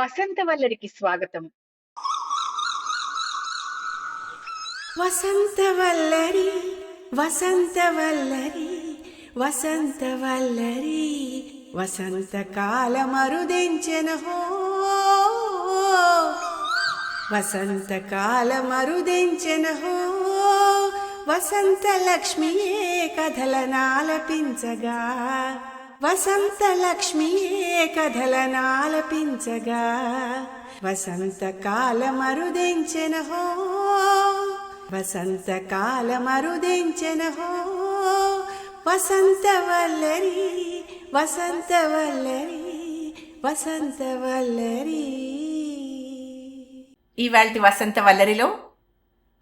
వసంతవల్లరికి స్వాగతం. వసంతవల్లరి వసంతవల్లరి వసంతవల్లరి వసంతకాలమరుదెంచెనహో వసంతకాలమరుదెంచెనహో వసంత లక్ష్మియే కథలనాలపించగా వసంత లక్ష్మియే కథలనాలపించగా వసంతకాలమరుదెంచెనహో వసంతకాలమరుదెంచెనహో వసంతవల్లరి వసంతవల్లరి వసంతవల్లరి ఇవాల్టి వసంత వల్లరిలో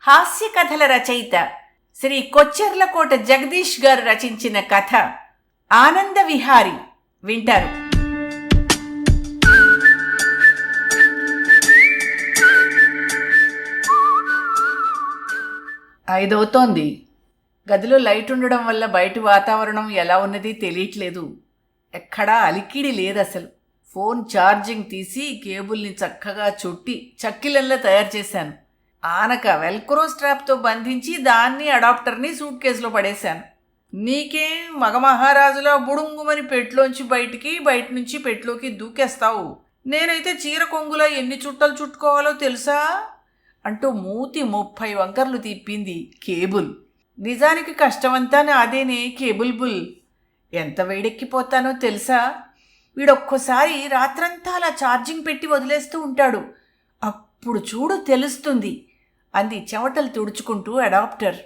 హాస్య కథల రచయిత శ్రీ కొచ్చెర్లకోట జగదీష్ గారు రచించిన కథ ఆనంద విహారి వింటారు. ఐదవుతోంది. గదిలో లైట్ ఉండడం వల్ల బయట వాతావరణం ఎలా ఉన్నది తెలియట్లేదు. ఎక్కడా అలికిడి లేదు అసలు ఫోన్ ఛార్జింగ్ తీసి కేబుల్ని చక్కగా చుట్టి చక్కిలల్లా తయారు చేశాను. ఆనక వెల్క్రో స్ట్రాప్తో బంధించి దాన్ని అడాప్టర్ని సూట్ కేసులో పడేశాను. నీకేం మగమహారాజులో బుడుంగుమని పెట్లోంచి బయటికి బయట నుంచి పెట్లోకి దూకేస్తావు. నేనైతే చీర కొంగులో ఎన్ని చుట్టలు చుట్టుకోవాలో తెలుసా? అంటూ మూతి ముప్పై వంకర్లు తిప్పింది కేబుల్. నిజానికి కష్టమంతా నాదేనే కేబుల్ బుల్. ఎంత వేడెక్కిపోతానో తెలుసా? వీడొక్కసారి రాత్రంతా అలా ఛార్జింగ్ పెట్టి వదిలేస్తూ ఉంటాడు. అప్పుడు చూడు తెలుస్తుంది. అంది చెమటలు తుడుచుకుంటూ అడాప్టర్.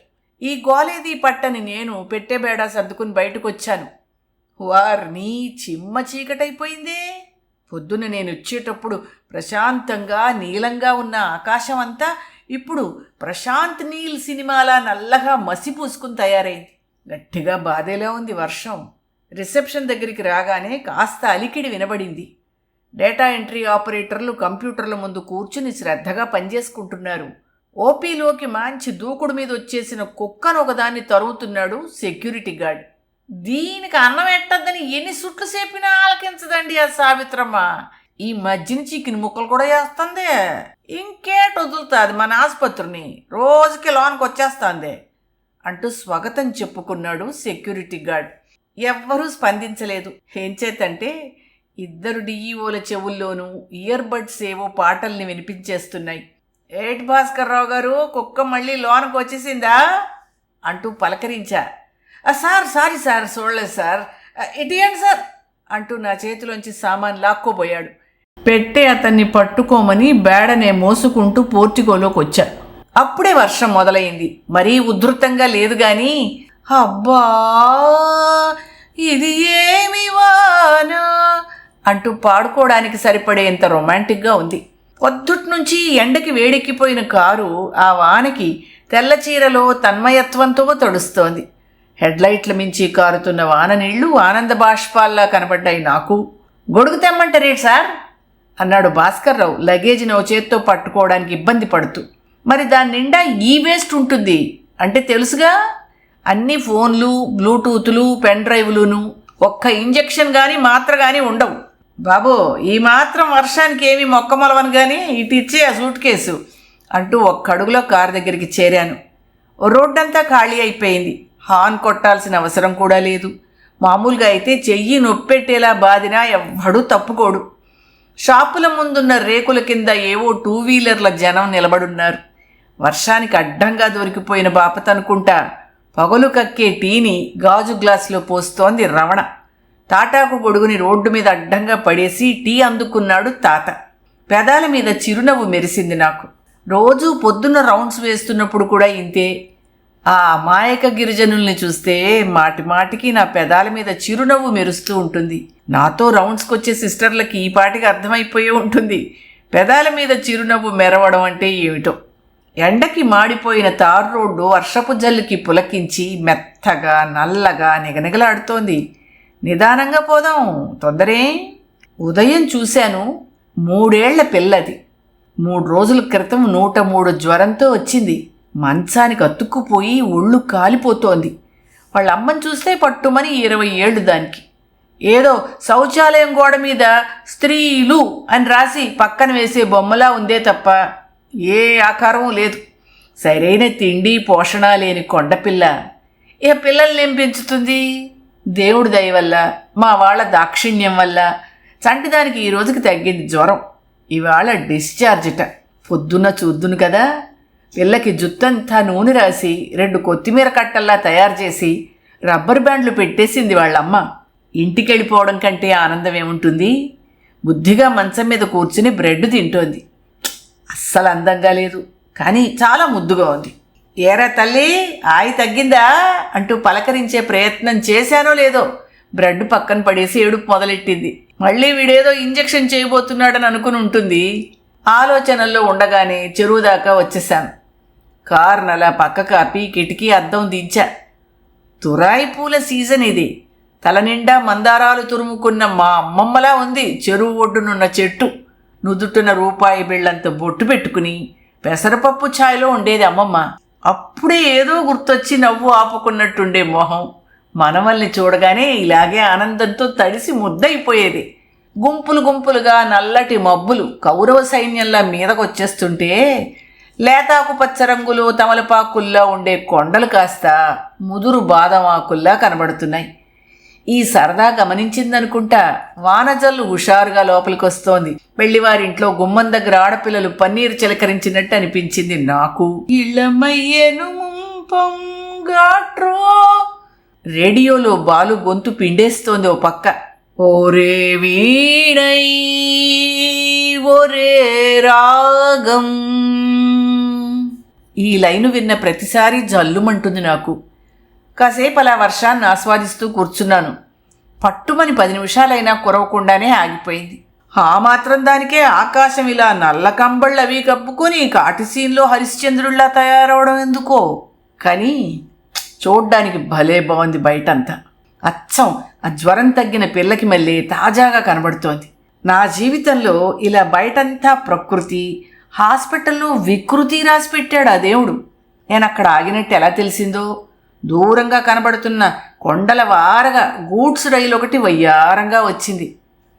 ఈ గోలేది పట్టని నేను పెట్టే బేడా సర్దుకుని బయటకు వచ్చాను వారిని చిమ్మ చీకటైపోయిందే. పొద్దున నేను వచ్చేటప్పుడు ప్రశాంతంగా నీలంగా ఉన్న ఆకాశం అంతా ఇప్పుడు ప్రశాంత్ నీల్ సినిమాలా నల్లగా మసి పూసుకుని తయారైంది. గట్టిగా బాధేలా ఉంది వర్షం. రిసెప్షన్ దగ్గరికి రాగానే కాస్త అలికిడి వినబడింది. డేటా ఎంట్రీ ఆపరేటర్లు కంప్యూటర్ల ముందు కూర్చుని శ్రద్ధగా పనిచేసుకుంటున్నారు. ఓపీలోకి మంచి దూకుడు మీద వచ్చేసిన కుక్కను ఒకదాన్ని తరుగుతున్నాడు సెక్యూరిటీ గార్డ్. దీనికి అన్నం ఎట్టద్దని ఎన్ని సుట్లు సేపినా ఆలకించదండి ఆ సావిత్రమ్మ. ఈ మధ్యన చికెన్ ముక్కలు కూడా వేస్తుంది. ఇంకేట వదులుతుంది మన ఆసుపత్రిని? రోజుకి లోనికి వచ్చేస్తుంది. అంటూ స్వాగతం చెప్పుకున్నాడు సెక్యూరిటీ గార్డ్. ఎవ్వరూ స్పందించలేదు. ఏం చేతంటే ఇద్దరు డిఈఓల చెవుల్లోనూ ఇయర్ బడ్స్ ఏవో పాటల్ని వినిపించేస్తున్నాయి. ఏటి భాస్కర్ రావు గారు కుక్క మళ్ళీ లోనకు వచ్చేసిందా అంటూ పలకరించా. సార్ సారీ సార్ చూడలేదు సార్. "ఆ, ఇటీయండి సార్ అంటూ నా చేతిలోంచి సామాన్ లాక్కోబోయాడు. పెట్టే అతన్ని పట్టుకోమని బేడనే మోసుకుంటూ పోర్టికోలోకి వచ్చా. అప్పుడే వర్షం మొదలైంది. మరీ ఉధృతంగా లేదు గాని అబ్బా ఇది ఏమి వానా? అంటూ పాడుకోవడానికి సరిపడేంత రొమాంటిక్గా ఉంది. పొద్దుట్ నుంచి ఎండకి వేడెక్కిపోయిన కారు ఆ వానకి తెల్ల చీరలో తన్మయత్వంతో తడుస్తోంది. హెడ్లైట్ల మించి కారుతున్న వాన నీళ్ళు ఆనంద బాష్పాల్లా కనబడ్డాయి నాకు. గొడుగు తెమ్మంటారేటి సార్? అన్నాడు భాస్కర్రావు లగేజ్ని ఓ చేత్తో పట్టుకోవడానికి ఇబ్బంది పడుతూ. మరి దాని నిండా ఈ వేస్ట్ ఉంటుంది అంటే తెలుసుగా? అన్ని ఫోన్లు బ్లూటూత్లు పెన్ డ్రైవ్లును ఒక్క ఇంజెక్షన్ కానీ మాత్ర కానీ ఉండవు. బాబు ఈ మాత్రం వర్షానికి ఏమీ మొక్క మొలవను కానీ ఇటు ఇచ్చే ఆ సూట్ కేసు. అంటూ ఒక్క అడుగులో కారు దగ్గరికి చేరాను. రోడ్డంతా ఖాళీ అయిపోయింది. హార్న్ కొట్టాల్సిన అవసరం కూడా లేదు. మామూలుగా అయితే చెయ్యి నొప్పెట్టేలా బాదినా ఎవ్వడూ తప్పుకోడు. షాపుల ముందున్న రేకుల కింద ఏవో టూ వీలర్ల జనం నిలబడున్నారు. వర్షానికి అడ్డంగా దొరికిపోయిన బాపతనుకుంటా పగలు కక్కే టీని గాజు గ్లాసులో పోస్తోంది రమణ. తాటాకు గొడుగుని రోడ్డు మీద అడ్డంగా పడేసి టీ అందుకున్నాడు తాత. పెదాల మీద చిరునవ్వు మెరిసింది నాకు. రోజూ పొద్దున్న రౌండ్స్ వేస్తున్నప్పుడు కూడా ఇంతే. ఆ అమాయక గిరిజనుల్ని చూస్తే మాటి మాటికి నా పెదాల మీద చిరునవ్వు మెరుస్తూ ఉంటుంది. నాతో రౌండ్స్కి వచ్చే సిస్టర్లకి ఈ పాటికి అర్థమైపోయే ఉంటుంది. పెదాల మీద చిరునవ్వు మెరవడం అంటే ఏమిటో. ఎండకి మాడిపోయిన తారు రోడ్డు వర్షపు జల్లుకి పులకించి మెత్తగా నల్లగా నిగనిగలాడుతోంది. నిదానంగా పోదాం. తొందరే. ఉదయం చూశాను మూడేళ్ళ పిల్లది. మూడు రోజుల క్రితం నూట మూడు జ్వరంతో వచ్చింది. మంచానికి అతుక్కుపోయి ఒళ్ళు కాలిపోతోంది. వాళ్ళ అమ్మని చూస్తే పట్టుమని ఇరవై ఏళ్ళు దానికి. ఏదో శౌచాలయం గోడ మీద స్త్రీలు అని రాసి పక్కన వేసే బొమ్మలా ఉందే తప్ప ఏ ఆకారం లేదు. సరైన తిండి పోషణ లేని కొండపిల్ల. ఇక పిల్లల్ని ఏం పెంచుతుంది? దేవుడి దయ వల్ల మా వాళ్ళ దాక్షిణ్యం వల్ల చంటిదానికి ఈ రోజుకి తగ్గింది జ్వరం. ఇవాళ డిశ్చార్జ్ట పొద్దున్న చూద్దును కదా. పిల్లకి జుత్తంతా నూనె రాసి రెండు కొత్తిమీర కట్టల్లా తయారు చేసి రబ్బర్ బ్యాండ్లు పెట్టేసింది వాళ్ళమ్మ. ఇంటికి వెళ్ళిపోవడం కంటే ఆనందం ఏముంటుంది? బుద్ధిగా మంచం మీద కూర్చుని బ్రెడ్ తింటోంది. అస్సలు అందంగా లేదు. కానీ చాలా ముద్దుగా ఉంది. ఏరా తల్లి ఆయి తగ్గిందా అంటూ పలకరించే ప్రయత్నం చేశానో లేదో బ్రెడ్ పక్కన పడేసి ఏడుపు మొదలెట్టింది. మళ్ళీ వీడేదో ఇంజెక్షన్ చేయబోతున్నాడని అనుకుని ఉంటుంది. ఆలోచనల్లో ఉండగానే చెరువు దాకా వచ్చేసాను కార్నలా పక్క కాపి కిటికీ అద్దం దించా. తురాయి పూల సీజన్ ఇది. తలనిండా మందారాలు తురుముకున్న మా అమ్మమ్మలా ఉంది చెరువు ఒడ్డునున్న చెట్టు. నుదుటిన రూపాయి బిళ్ళంత బొట్టు పెట్టుకుని పెసరపప్పు ఛాయ్లో ఉండేది అమ్మమ్మ. అప్పుడే ఏదో గుర్తొచ్చి నవ్వు ఆపుకున్నట్టుండే మొహం. మనవల్ని చూడగానే ఇలాగే ఆనందంతో తడిసి ముద్దయిపోయేది. గుంపులు గుంపులుగా నల్లటి మబ్బులు కౌరవ సైన్యంలా మీదకొచ్చేస్తుంటే లేతాకుపచ్చ రంగులు తమలపాకుల్లో ఉండే కొండలు కాస్త ముదురు బాదం ఆకుల్లా కనబడుతున్నాయి. ఈ సరదా గమనించిందనుకుంటా వానజల్లు హుషారుగా లోపలికి వస్తోంది పెళ్ళివారింట్లో గుమ్మం దగ్గర ఆడపిల్లలు పన్నీరు చిలకరించినట్టు అనిపించింది నాకు. ఇళ్ళమయ్యను గాట్రో రేడియోలో బాలు గొంతు పిండేస్తోంది ఓ పక్క. ఓరే వీణై ఒరే రాగం. ఈ లైను విన్న ప్రతిసారి జల్లుమంటుంది నాకు. కాసేపు అలా వర్షాన్ని ఆస్వాదిస్తూ కూర్చున్నాను. పట్టుమని పది నిమిషాలైనా కురవకుండానే ఆగిపోయింది. ఆ మాత్రం దానికే ఆకాశం ఇలా నల్ల కంబళ్ళు అవి కప్పుకొని కాటి సీన్లో హరిశ్చంద్రుల్లా తయారవడం ఎందుకో. కానీ చూడ్డానికి భలే బాగుంది బయటంతా. అచ్చం ఆ జ్వరం తగ్గిన పిల్లకి మళ్ళీ తాజాగా కనబడుతోంది. నా జీవితంలో ఇలా బయటంతా ప్రకృతి హాస్పిటల్లో వికృతి రాసి పెట్టాడు ఆ దేవుడు. నేను అక్కడ ఆగినట్టు ఎలా తెలిసిందో? దూరంగా కనబడుతున్న కొండల వారగా గూడ్స్ రైలు ఒకటి వయ్యారంగా వచ్చింది.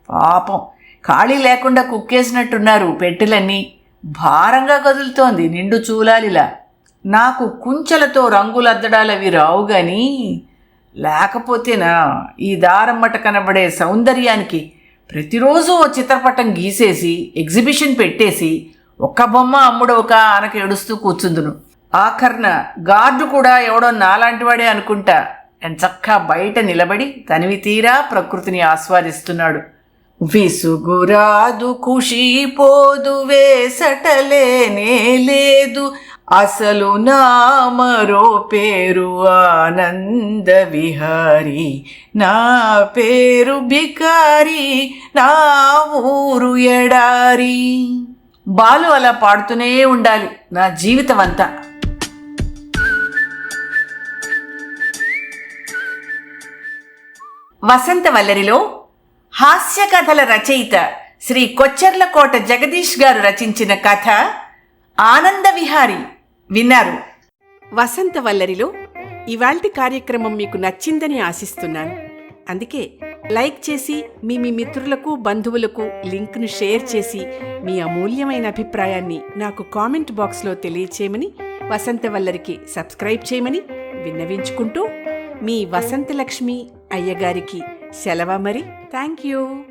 పాపం ఖాళీ లేకుండా కుక్కేసినట్టున్నారు పెట్టెలన్నీ. భారంగా కదులుతోంది నిండు చూలాలిలా. నాకు కుంచెలతో రంగులద్దడాలవి రావు గాని లేకపోతేనా ఈ దారమ్మట కనబడే సౌందర్యానికి ప్రతిరోజు ఓ చిత్రపటం గీసేసి ఎగ్జిబిషన్ పెట్టేసి ఒక్క బొమ్మ అమ్ముడు ఒక ఆనక ఏడుస్తూ కూర్చుందును. ఆఖర్న గార్డు కూడా ఎవడో నాలాంటివాడే అనుకుంటా. ఎంచక్కా బయట నిలబడి తనివి తీరా ప్రకృతిని ఆస్వాదిస్తున్నాడు. విసుగురాదు ఖుషిపోదు వేసటలేనే లేదు అసలు నా మరో పేరు ఆనంద విహారి. నా పేరు బికారి నా ఊరు ఎడారి. బాలు అలా పాడుతూనే ఉండాలి నా జీవితం అంతా వసంతవల్లరిలో హాస్య కథల రచయిత శ్రీ కొచ్చెర్లకోట జగదీష్ గారు రచించిన కథ ఆనంద విహారి. విన్నారు. వసంతవల్లరిలో ఇవాల్టి కార్యక్రమం మీకు నచ్చిందని ఆశిస్తున్నాను. అందుకే లైక్ చేసి మీ మీ మిత్రులకు బంధువులకు లింక్ను షేర్ చేసి మీ అమూల్యమైన అభిప్రాయాన్ని నాకు కామెంట్ బాక్స్లో తెలియచేయమని వసంతవల్లరికి సబ్స్క్రైబ్ చేయమని విన్నవించుకుంటూ మీ వసంతలక్ష్మి అయ్యగారికి సెలవ మరి? Thank you.